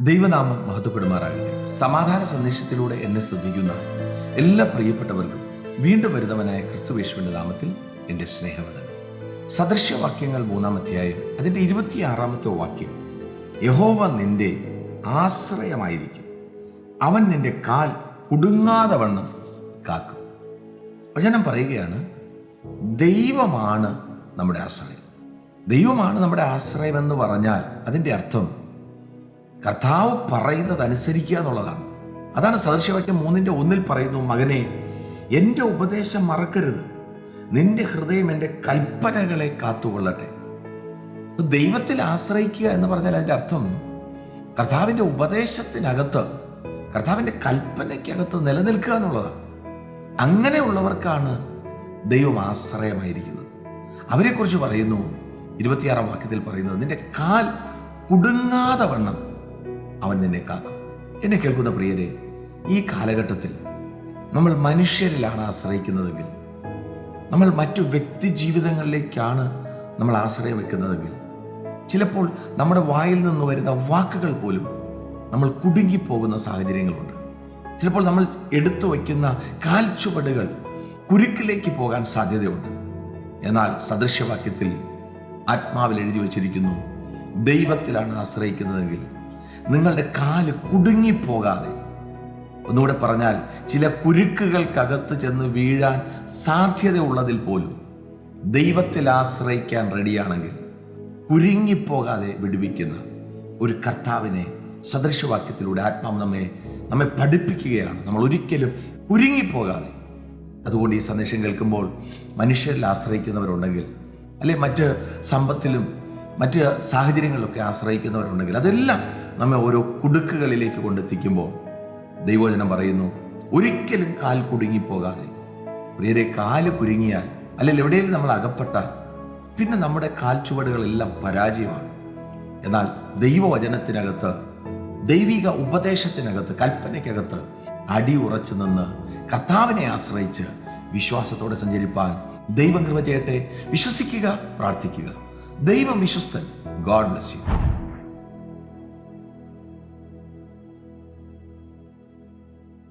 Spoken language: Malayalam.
ദൈവനാമം മഹത്വപ്പെടുമാറാകട്ടെ. സമാധാന സന്ദേശത്തിലൂടെ എന്നെ ശ്രദ്ധിക്കുന്ന എല്ലാ പ്രിയപ്പെട്ടവർക്കും വീണ്ടും വരുന്നവനായ ക്രിസ്തുവേശുവിന്റെ നാമത്തിൽ എന്റെ സ്നേഹവദനം സദൃശ്യവാക്യങ്ങൾ മൂന്നാം അധ്യായം അതിന്റെ ഇരുപത്തിയാറാമത്തെ വാക്യം. യഹോവ നിന്റെ ആശ്രയമായിരിക്കും. അവൻ നിന്റെ കാൽ കുടുങ്ങാതെ വണ്ണം കാക്കും. വചനം പറയുകയാണ് ദൈവമാണ് നമ്മുടെ ആശ്രയം. ദൈവമാണ് നമ്മുടെ ആശ്രയം എന്ന് പറഞ്ഞാൽ അതിന്റെ അർത്ഥം കർത്താവ് പറയുന്നത് അനുസരിക്കുക എന്നുള്ളതാണ്. അതാണ് സദൃശവാക്യം മൂന്നിന്റെ ഒന്നിൽ പറയുന്നു മകനെ എന്റെ ഉപദേശം മറക്കരുത്. നിന്റെ ഹൃദയം എന്റെ കൽപ്പനകളെ കാത്തുകൊള്ളട്ടെ. ദൈവത്തിൽ ആശ്രയിക്കുക എന്ന് പറഞ്ഞാൽ അതിന്റെ അർത്ഥം കർത്താവിന്റെ ഉപദേശത്തിനകത്ത് കർത്താവിന്റെ കൽപ്പനയ്ക്കകത്ത് നിലനിൽക്കുക എന്നുള്ളതാണ്. അങ്ങനെയുള്ളവർക്കാണ് ദൈവം ആശ്രയമായിരിക്കുന്നത്. അവരെക്കുറിച്ച് പറയുന്നു ഇരുപത്തിയാറാം വാക്യത്തിൽ പറയുന്നത് നിന്റെ കാൽ കുടുങ്ങാതെ വണ്ണം. അവൻ നിന്നെ കാക്കും. എന്നെ കേൾക്കുന്ന പ്രിയരെ ഈ കാലഘട്ടത്തിൽ നമ്മൾ മനുഷ്യരിലാണ് ആശ്രയിക്കുന്നതെങ്കിൽ നമ്മൾ മറ്റു വ്യക്തി ജീവിതങ്ങളിലേക്കാണ് നമ്മൾ ആശ്രയം വെക്കുന്നതെങ്കിൽ ചിലപ്പോൾ നമ്മുടെ വായിൽ നിന്ന് വരുന്ന വാക്കുകൾ പോലും നമ്മൾ കുടുങ്ങിപ്പോകുന്ന സാഹചര്യങ്ങളുണ്ട്. ചിലപ്പോൾ നമ്മൾ എടുത്തു വയ്ക്കുന്ന കാൽച്ചുവടുകൾ കുരുക്കിലേക്ക് പോകാൻ സാധ്യതയുണ്ട്. എന്നാൽ സദൃശ്യവാക്യത്തിൽ ആത്മാവിൽ എഴുതി വച്ചിരിക്കുന്നു ദൈവത്തിലാണ് ആശ്രയിക്കുന്നതെങ്കിൽ നിങ്ങളുടെ കാൽ കുടുങ്ങിപ്പോകാതെ. ഒന്നുകൂടെ പറഞ്ഞാൽ ചില കുരുക്കുകൾക്കകത്ത് ചെന്ന് വീഴാൻ സാധ്യതയുള്ളതിൽ പോലും ദൈവത്തിൽ ആശ്രയിക്കാൻ റെഡിയാണെങ്കിൽ കുരുങ്ങിപ്പോകാതെ വിടുവിക്കുന്ന ഒരു കർത്താവിനെ സദൃശവാക്യത്തിലൂടെ ആത്മാവ് നമ്മെ നമ്മെ പഠിപ്പിക്കുകയാണ്. നമ്മൾ ഒരിക്കലും കുരുങ്ങിപ്പോകാതെ. അതുകൊണ്ട് ഈ സന്ദേശം കേൾക്കുമ്പോൾ മനുഷ്യരിൽ ആശ്രയിക്കുന്നവരുണ്ടെങ്കിൽ അല്ലെ മറ്റ് സമ്പത്തിലും മറ്റ് സാഹചര്യങ്ങളിലൊക്കെ ആശ്രയിക്കുന്നവരുണ്ടെങ്കിൽ അതെല്ലാം നമ്മെ ഓരോ കുടുക്കുകളിലേക്ക് കൊണ്ടെത്തിക്കുമ്പോൾ ദൈവജനം പറയുന്നു ഒരിക്കലും കാൽ കുടുങ്ങിപ്പോകാതെ. പ്രിയരെ കാൽ കുരുങ്ങിയാൽ അല്ലെങ്കിൽ എവിടെയെങ്കിലും നമ്മൾ അകപ്പെട്ടാൽ പിന്നെ നമ്മുടെ കാൽ ചുവടുകളെല്ലാം പരാജയമാണ്. എന്നാൽ ദൈവവചനത്തിനകത്ത് ദൈവിക ഉപദേശത്തിനകത്ത് കൽപ്പനയ്ക്കകത്ത് അടി ഉറച്ചു നിന്ന് കർത്താവിനെ ആശ്രയിച്ച് വിശ്വാസത്തോടെ സഞ്ചരിപ്പാൻ ദൈവം കൃപ ചെയ്യട്ടെ. വിശ്വസിക്കുക പ്രാർത്ഥിക്കുക. ദൈവം വിശ്വസ്തൻ. God bless you.